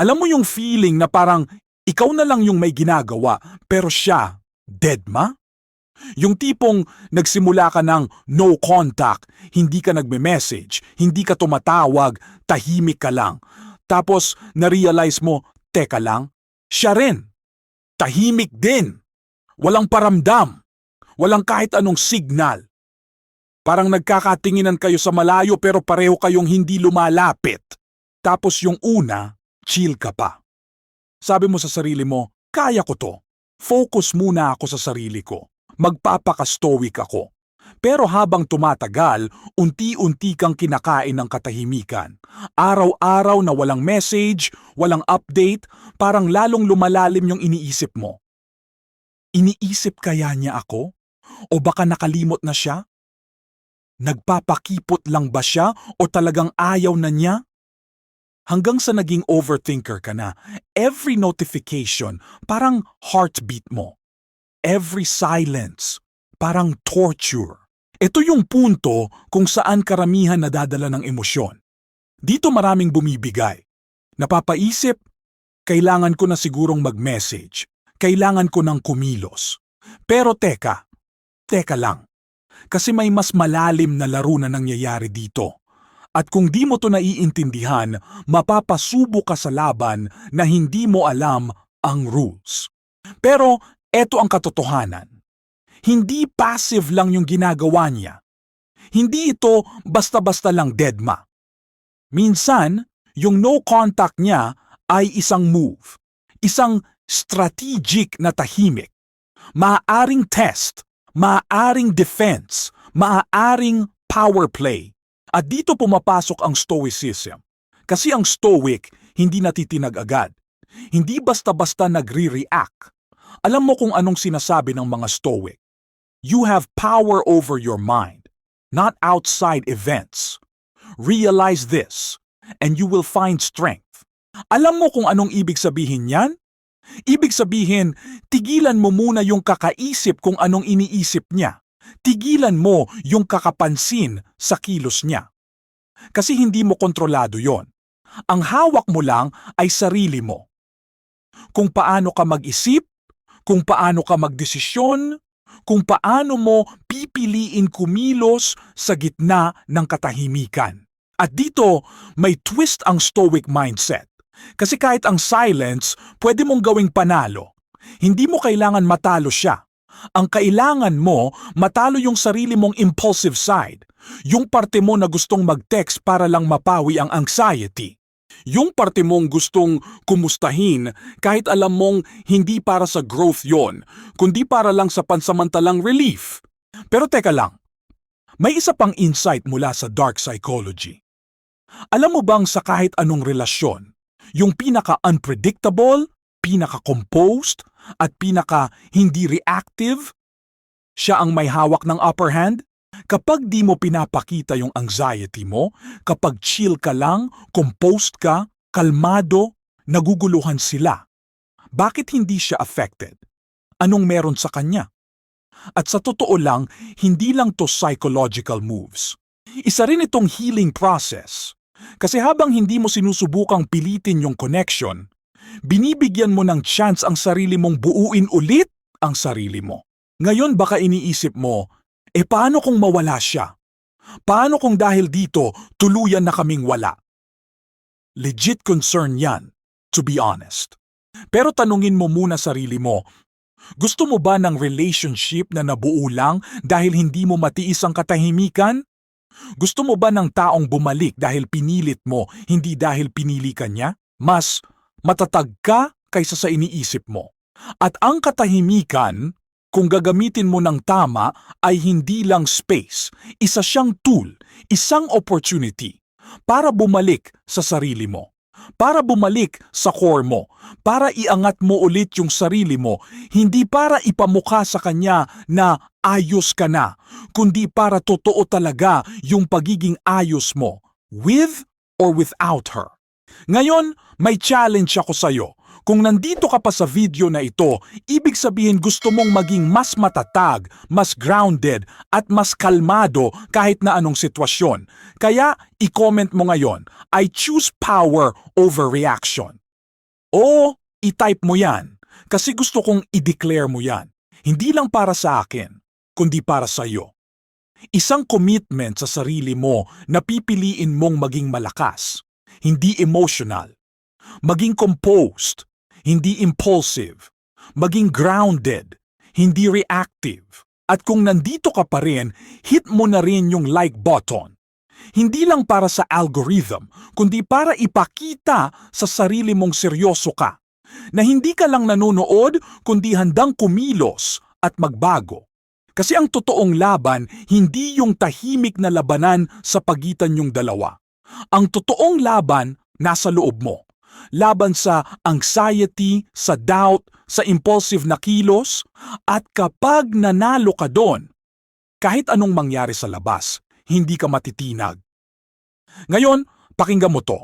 Alam mo yung feeling na parang ikaw na lang yung may ginagawa, pero siya, dead ma? Yung tipong nagsimula ka ng no contact, hindi ka nagme-message, hindi ka tumatawag, tahimik ka lang. Tapos na-realize mo, teka lang, siya rin. Tahimik din. Walang paramdam. Walang kahit anong signal. Parang nagkakatinginan kayo sa malayo pero pareho kayong hindi lumalapit. Tapos yung una, chill ka pa. Sabi mo sa sarili mo, kaya ko to. Focus muna ako sa sarili ko. Magpapaka-stoic ako. Pero habang tumatagal, unti-unti kang kinakain ng katahimikan. Araw-araw na walang message, walang update, parang lalong lumalalim yung iniisip mo. Iniisip kaya niya ako? O baka nakalimot na siya? Nagpapakipot lang ba siya o talagang ayaw na niya? Hanggang sa naging overthinker ka na, every notification parang heartbeat mo. Every silence parang torture. Ito yung punto kung saan karamihan nadadala ng emosyon. Dito maraming bumibigay. Napapaisip, kailangan ko na sigurong mag-message. Kailangan ko ng kumilos. Pero teka, teka lang. Kasi may mas malalim na laro na nangyayari dito. At kung di mo to naiintindihan, mapapasubo ka sa laban na hindi mo alam ang rules. Pero eto ang katotohanan. Hindi passive lang yung ginagawa niya. Hindi ito basta-basta lang deadma. Minsan, yung no contact niya ay isang move. Isang strategic na tahimik. Maaaring test, maaaring defense, maaaring power play. At dito pumapasok ang stoicism. Kasi ang stoic hindi natitinag agad. Hindi basta-basta nagre-react. Alam mo kung anong sinasabi ng mga stoic. You have power over your mind, not outside events. Realize this, and you will find strength. Alam mo kung anong ibig sabihin yan? Ibig sabihin, tigilan mo muna yung kakaisip kung anong iniisip niya. Tigilan mo yung kakapansin sa kilos niya. Kasi hindi mo kontrolado yon. Ang hawak mo lang ay sarili mo. Kung paano ka mag-isip, kung paano ka magdesisyon, kung paano mo pipiliin kumilos sa gitna ng katahimikan. At dito, may twist ang stoic mindset. Kasi kahit ang silence, pwede mong gawing panalo. Hindi mo kailangan matalo siya. Ang kailangan mo, matalo yung sarili mong impulsive side. Yung parte mo na gustong mag-text para lang mapawi ang anxiety. Yung parte mong gustong kumustahin kahit alam mong hindi para sa growth yon, kundi para lang sa pansamantalang relief. Pero teka lang, may isa pang insight mula sa dark psychology. Alam mo bang sa kahit anong relasyon, yung pinaka-unpredictable, pinaka-composed, at pinaka-hindi reactive, siya ang may hawak ng upper hand? Kapag di mo pinapakita yung anxiety mo, kapag chill ka lang, composed ka, kalmado, naguguluhan sila. Bakit hindi siya affected? Anong meron sa kanya? At sa totoo lang, hindi lang to psychological moves. Isa rin itong healing process. Kasi habang hindi mo sinusubukang pilitin yung connection, binibigyan mo ng chance ang sarili mong buuin ulit ang sarili mo. Ngayon baka iniisip mo, eh paano kung mawala siya? Paano kung dahil dito tuluyan na kaming wala? Legit concern yan, to be honest. Pero tanungin mo muna sarili mo, gusto mo ba ng relationship na nabuo lang dahil hindi mo matiis ang katahimikan? Gusto mo ba ng taong bumalik dahil pinilit mo, hindi dahil pinili ka niya? Mas matatag ka kaysa sa iniisip mo. At ang katahimikan, kung gagamitin mo ng tama, ay hindi lang space. Isa siyang tool, isang opportunity para bumalik sa sarili mo. Para bumalik sa core mo, para iangat mo ulit yung sarili mo, hindi para ipamukha sa kanya na ayos ka na, kundi para totoo talaga yung pagiging ayos mo, with or without her. Ngayon, may challenge ako sa'yo. Kung nandito ka pa sa video na ito, ibig sabihin gusto mong maging mas matatag, mas grounded, at mas kalmado kahit na anong sitwasyon. Kaya, i-comment mo ngayon, I choose power over reaction. O i-type mo yan kasi gusto kong i-declare mo yan. Hindi lang para sa akin, kundi para sa iyo. Isang commitment sa sarili mo na pipiliin mong maging malakas, hindi emotional. Maging composed, hindi impulsive. Maging grounded, hindi reactive. At kung nandito ka pa rin, hit mo na rin yung like button. Hindi lang para sa algorithm, kundi para ipakita sa sarili mong seryoso ka. Na hindi ka lang nanonood, kundi handang kumilos at magbago. Kasi ang totoong laban, hindi yung tahimik na labanan sa pagitan yung dalawa. Ang totoong laban, nasa loob mo. Laban sa anxiety, sa doubt, sa impulsive na kilos, at kapag nanalo ka doon, kahit anong mangyari sa labas, hindi ka matitinag. Ngayon, pakinggan mo to.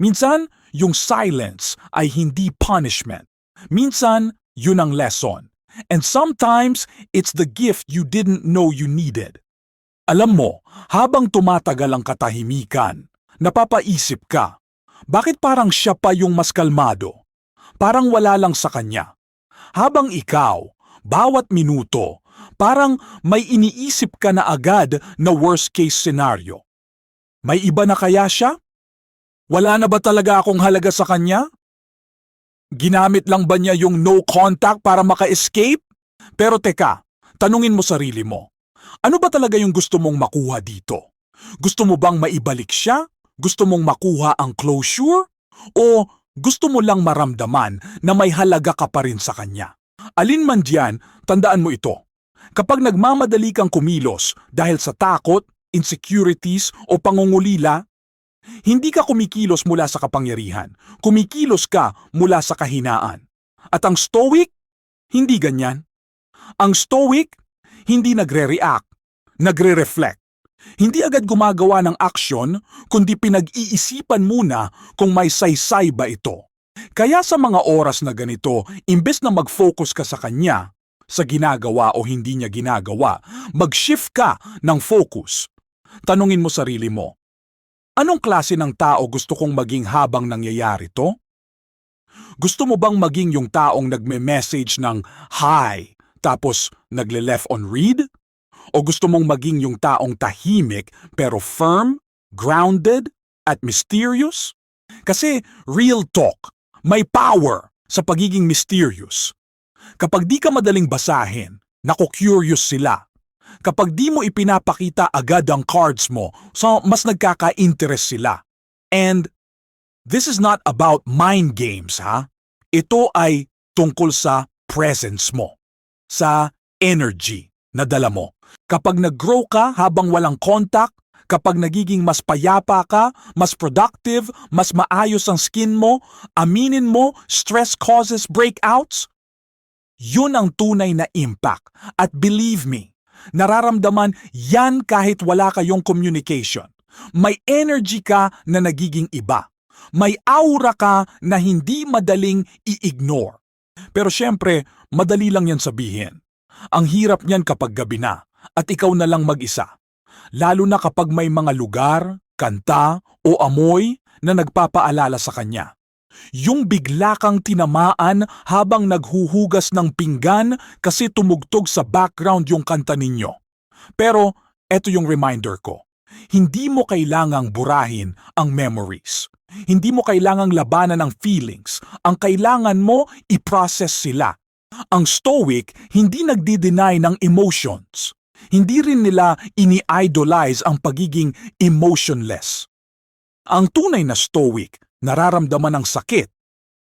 Minsan, yung silence ay hindi punishment. Minsan, yun ang lesson. And sometimes, it's the gift you didn't know you needed. Alam mo, habang tumatagal ang katahimikan, napapaisip ka, bakit parang siya pa yung mas kalmado? Parang wala lang sa kanya. Habang ikaw, bawat minuto, parang may iniisip ka na agad na worst case scenario. May iba na kaya siya? Wala na ba talaga akong halaga sa kanya? Ginamit lang ba niya yung no contact para maka-escape? Pero teka, tanungin mo sarili mo. Ano ba talaga yung gusto mong makuha dito? Gusto mo bang maibalik siya? Gusto mong makuha ang closure? O gusto mo lang maramdaman na may halaga ka pa rin sa kanya? Alin man diyan, tandaan mo ito. Kapag nagmamadali kang kumilos dahil sa takot, insecurities o pangungulila, hindi ka kumikilos mula sa kapangyarihan. Kumikilos ka mula sa kahinaan. At ang stoic, hindi ganyan. Ang stoic, hindi nagre-react, nagre-reflect. Hindi agad gumagawa ng aksyon, kundi pinag-iisipan muna kung may saysay ba ito. Kaya sa mga oras na ganito, imbes na mag-focus ka sa kanya, sa ginagawa o hindi niya ginagawa, mag-shift ka ng focus. Tanungin mo sarili mo, anong klase ng tao gusto kong maging habang nangyayari to? Gusto mo bang maging yung taong nagme-message ng hi tapos nagle-left on read? O gusto mong maging yung taong tahimik pero firm, grounded, at mysterious? Kasi real talk, may power sa pagiging mysterious. Kapag di ka madaling basahin, nako-curious sila. Kapag di mo ipinapakita agad ang cards mo, so mas nagkaka-interest sila. And this is not about mind games, ha? Ito ay tungkol sa presence mo, sa energy na dala mo. Kapag nag-grow ka habang walang contact, kapag nagiging mas payapa ka, mas productive, mas maayos ang skin mo, aminin mo, stress causes breakouts, yun ang tunay na impact. At believe me, nararamdaman yan kahit wala kayong communication. May energy ka na nagiging iba. May aura ka na hindi madaling i-ignore. Pero syempre, madali lang yan sabihin. Ang hirap niyan kapag gabi na at ikaw na lang mag-isa. Lalo na kapag may mga lugar, kanta o amoy na nagpapaalala sa kanya. Yung bigla kang tinamaan habang naghuhugas ng pinggan kasi tumugtog sa background yung kanta ninyo. Pero eto yung reminder ko. Hindi mo kailangang burahin ang memories. Hindi mo kailangang labanan ang feelings. Ang kailangan mo i-process sila. Ang stoic hindi nagdi-deny ng emotions. Hindi rin nila ini-idolize ang pagiging emotionless. Ang tunay na stoic, nararamdaman ang sakit,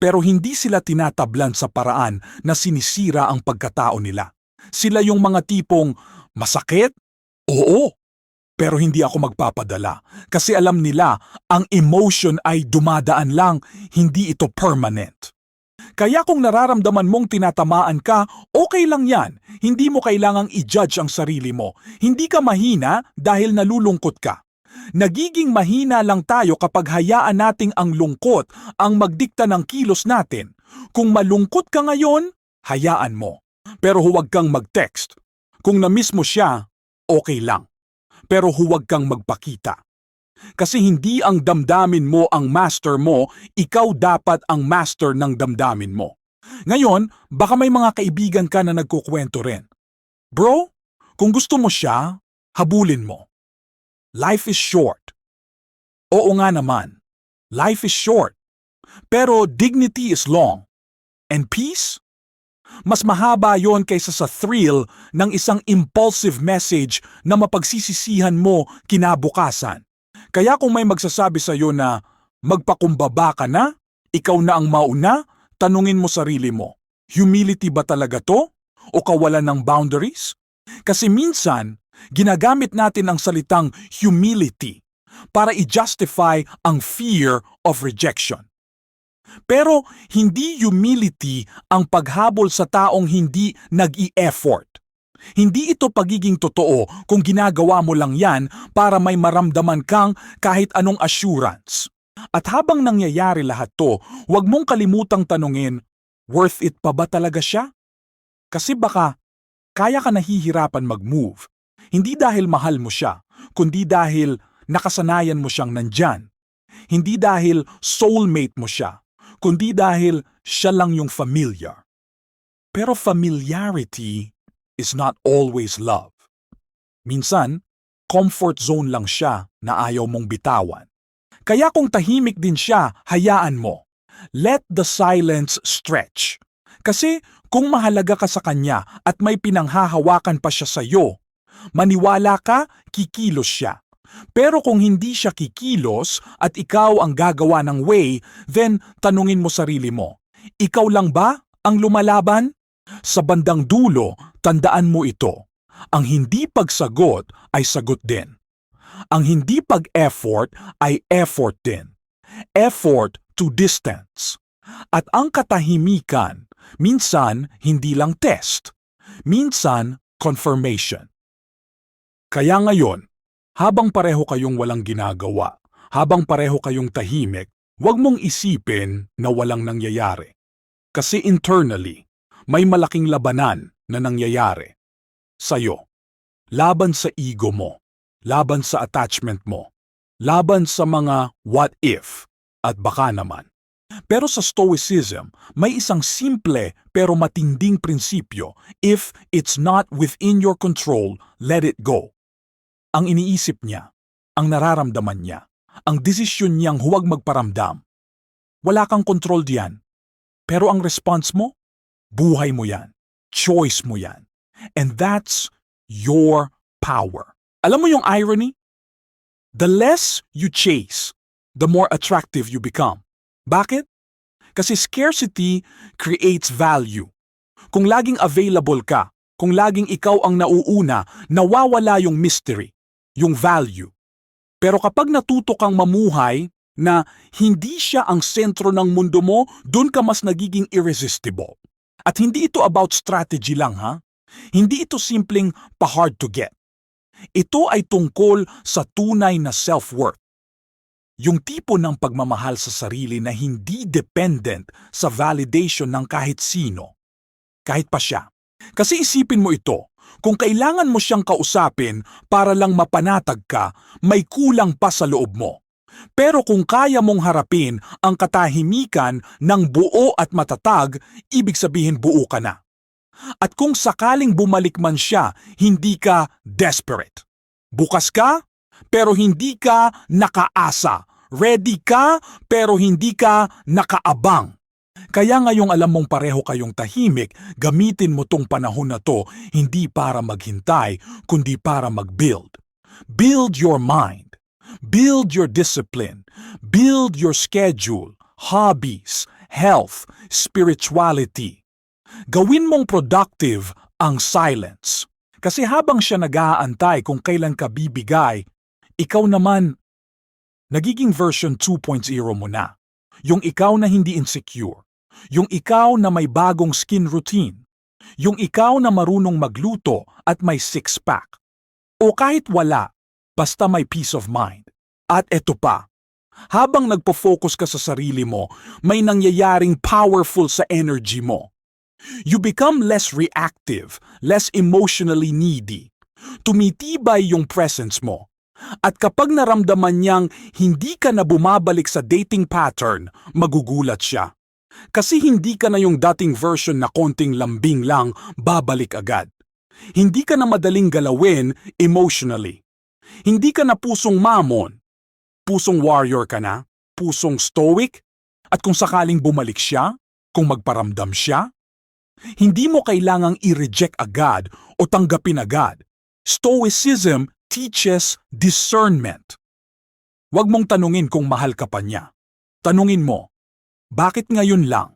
pero hindi sila tinatablan sa paraan na sinisira ang pagkatao nila. Sila yung mga tipong, masakit? Oo, pero hindi ako magpapadala kasi alam nila ang emotion ay dumadaan lang, hindi ito permanent. Kaya kung nararamdaman mong tinatamaan ka, okay lang yan. Hindi mo kailangang i-judge ang sarili mo. Hindi ka mahina dahil nalulungkot ka. Nagiging mahina lang tayo kapag hayaan nating ang lungkot ang magdikta ng kilos natin. Kung malungkot ka ngayon, hayaan mo. Pero huwag kang mag-text. Kung na-miss mo siya, okay lang. Pero huwag kang magpakita. Kasi hindi ang damdamin mo ang master mo, ikaw dapat ang master ng damdamin mo. Ngayon, baka may mga kaibigan ka na nagkukwento rin. Bro, kung gusto mo siya, habulin mo. Life is short. Oo nga naman, life is short. Pero dignity is long. And peace? Mas mahaba yon kaysa sa thrill ng isang impulsive message na mapagsisisihan mo kinabukasan. Kaya kung may magsasabi sa iyo na magpakumbaba ka na, ikaw na ang mauna, tanungin mo sarili mo, humility ba talaga to? O kawalan ng boundaries? Kasi minsan, ginagamit natin ang salitang humility para i-justify ang fear of rejection. Pero hindi humility ang paghabol sa taong hindi nag-i-effort. Hindi ito pagiging totoo kung ginagawa mo lang yan para may maramdaman kang kahit anong assurance. At habang nangyayari lahat to, huwag mong kalimutang tanungin, worth it pa ba talaga siya? Kasi baka kaya ka nahihirapan mag-move. Hindi dahil mahal mo siya, kundi dahil nakasanayan mo siyang nandyan. Hindi dahil soulmate mo siya, kundi dahil siya lang yung familiar. Pero familiarity is not always love. Minsan, comfort zone lang siya na ayaw mong bitawan. Kaya kung tahimik din siya, hayaan mo. Let the silence stretch. Kasi kung mahalaga ka sa kanya at may pinanghahawakan pa siya sa iyo, maniwala ka, kikilos siya. Pero kung hindi siya kikilos at ikaw ang gagawa ng way, then tanungin mo sarili mo, ikaw lang ba ang lumalaban? Sa bandang dulo, tandaan mo ito. Ang hindi pagsagot ay sagot din. Ang hindi pag-effort ay effort din. Effort to distance. At ang katahimikan, minsan hindi lang test, minsan confirmation. Kaya ngayon, habang pareho kayong walang ginagawa, habang pareho kayong tahimik, huwag mong isipin na walang nangyayari. Kasi internally, may malaking labanan na nangyayari. Sa'yo. Laban sa ego mo. Laban sa attachment mo. Laban sa mga what if at baka naman. Pero sa Stoicism, may isang simple pero matinding prinsipyo. If it's not within your control, let it go. Ang iniisip niya, ang nararamdaman niya, ang desisyon niyang huwag magparamdam. Wala kang control diyan. Pero ang response mo, buhay mo yan. Choice mo yan. And that's your power. Alam mo yung irony? The less you chase, the more attractive you become. Bakit? Kasi scarcity creates value. Kung laging available ka, kung laging ikaw ang nauuna, nawawala yung mystery, yung value. Pero kapag natuto kang mamuhay na hindi siya ang sentro ng mundo mo, dun ka mas nagiging irresistible. At hindi ito about strategy lang ha. Hindi ito simpleng pa-hard to get. Ito ay tungkol sa tunay na self-worth. Yung tipo ng pagmamahal sa sarili na hindi dependent sa validation ng kahit sino. Kahit pa siya. Kasi isipin mo ito, kung kailangan mo siyang kausapin para lang mapanatag ka, may kulang pa sa loob mo. Pero kung kaya mong harapin ang katahimikan ng buo at matatag, ibig sabihin buo ka na. At kung sakaling bumalik man siya, hindi ka desperate. Bukas ka, pero hindi ka nakaasa. Ready ka, pero hindi ka nakaabang. Kaya ngayong alam mong pareho kayong tahimik, gamitin mo tong panahon na to hindi para maghintay, kundi para mag-build. Build your mind. Build your discipline. Build your schedule, hobbies, health, spirituality. Gawin mong productive ang silence. Kasi habang siya nag-aantay kung kailan ka bibigay, ikaw naman, nagiging version 2.0 mo na. Yung ikaw na hindi insecure. Yung ikaw na may bagong skin routine. Yung ikaw na marunong magluto at may six-pack. O kahit wala, basta may peace of mind. At eto pa, habang nagpo-focus ka sa sarili mo, may nangyayaring powerful sa energy mo. You become less reactive, less emotionally needy. Tumitibay yung presence mo. At kapag naramdaman niyang hindi ka na bumabalik sa dating pattern, magugulat siya. Kasi hindi ka na yung dating version na konting lambing lang babalik agad. Hindi ka na madaling galawin emotionally. Hindi ka na pusong mamon. Pusong warrior ka na? Pusong stoic? At kung sakaling bumalik siya, kung magparamdam siya, hindi mo kailangang i-reject agad o tanggapin agad. Stoicism teaches discernment. Huwag mong tanungin kung mahal ka pa niya. Tanungin mo, bakit ngayon lang?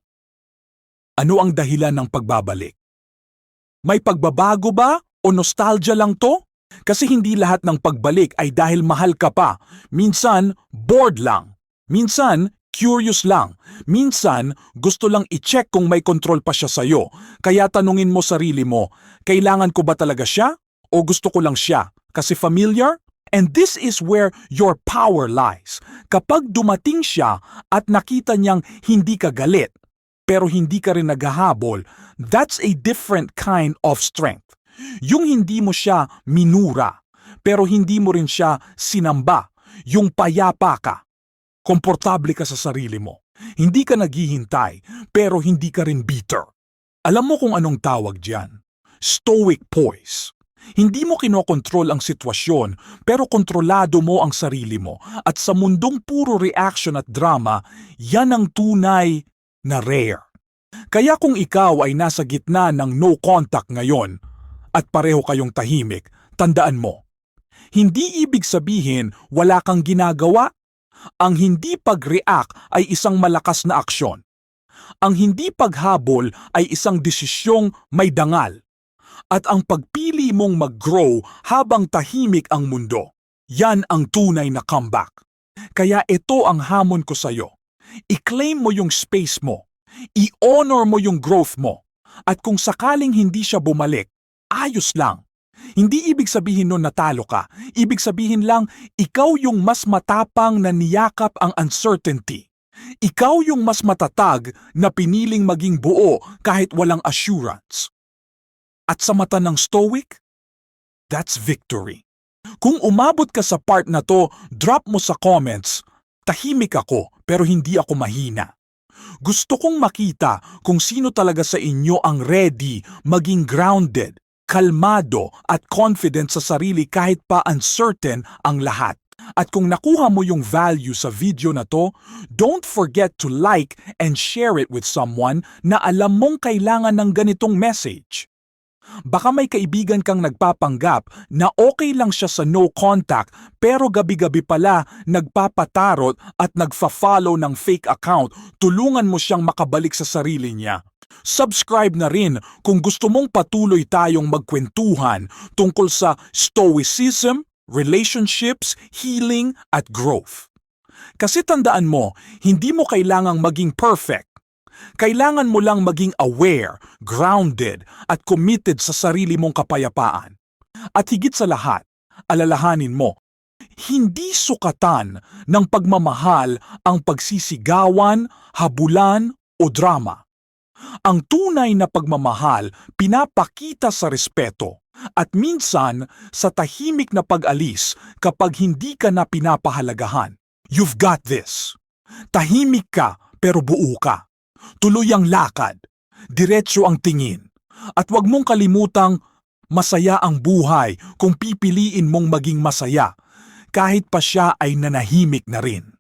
Ano ang dahilan ng pagbabalik? May pagbabago ba o nostalgia lang to? Kasi hindi lahat ng pagbalik ay dahil mahal ka pa. Minsan, bored lang. Minsan, curious lang. Minsan, gusto lang i-check kung may control pa siya sa'yo. Kaya tanungin mo sarili mo, kailangan ko ba talaga siya? O gusto ko lang siya? Kasi familiar? And this is where your power lies. Kapag dumating siya at nakita niyang hindi ka galit, pero hindi ka rin naghahabol, that's a different kind of strength. Yung hindi mo siya minura, pero hindi mo rin siya sinamba. Yung payapa ka. Komportable ka sa sarili mo. Hindi ka naghihintay, pero hindi ka rin bitter. Alam mo kung anong tawag diyan? Stoic poise. Hindi mo kinokontrol ang sitwasyon, pero kontrolado mo ang sarili mo. At sa mundong puro reaction at drama, yan ang tunay na rare. Kaya kung ikaw ay nasa gitna ng no contact ngayon at pareho kayong tahimik, tandaan mo, hindi ibig sabihin wala kang ginagawa. Ang hindi pag-react ay isang malakas na aksyon. Ang hindi paghabol ay isang desisyong may dangal. At ang pagpili mong mag-grow habang tahimik ang mundo, yan ang tunay na comeback. Kaya ito ang hamon ko sa'yo. I-claim mo yung space mo. I-honor mo yung growth mo. At kung sakaling hindi siya bumalik, ayos lang. Hindi ibig sabihin nun natalo ka. Ibig sabihin lang, ikaw yung mas matapang na niyakap ang uncertainty. Ikaw yung mas matatag na piniling maging buo kahit walang assurance. At sa mata ng stoic, that's victory. Kung umabot ka sa part na to, drop mo sa comments, tahimik ako pero hindi ako mahina. Gusto kong makita kung sino talaga sa inyo ang ready maging grounded, kalmado at confident sa sarili kahit pa uncertain ang lahat. At kung nakuha mo yung value sa video na to, don't forget to like and share it with someone na alam mong kailangan ng ganitong message. Baka may kaibigan kang nagpapanggap na okay lang siya sa no contact pero gabi-gabi pala nagpapatarot at nagfa-follow ng fake account. Tulungan mo siyang makabalik sa sarili niya. Subscribe na rin kung gusto mong patuloy tayong magkwentuhan tungkol sa stoicism, relationships, healing at growth. Kasi tandaan mo, hindi mo kailangang maging perfect. Kailangan mo lang maging aware, grounded, at committed sa sarili mong kapayapaan. At higit sa lahat, alalahanin mo, hindi sukatan ng pagmamahal ang pagsisigawan, habulan o drama. Ang tunay na pagmamahal pinapakita sa respeto at minsan sa tahimik na pag-alis kapag hindi ka na pinapahalagahan. You've got this. Tahimik ka pero buo ka. Tuloy ang lakad. Diretso ang tingin. At huwag mong kalimutang masaya ang buhay kung pipiliin mong maging masaya kahit pa siya ay nanahimik na rin.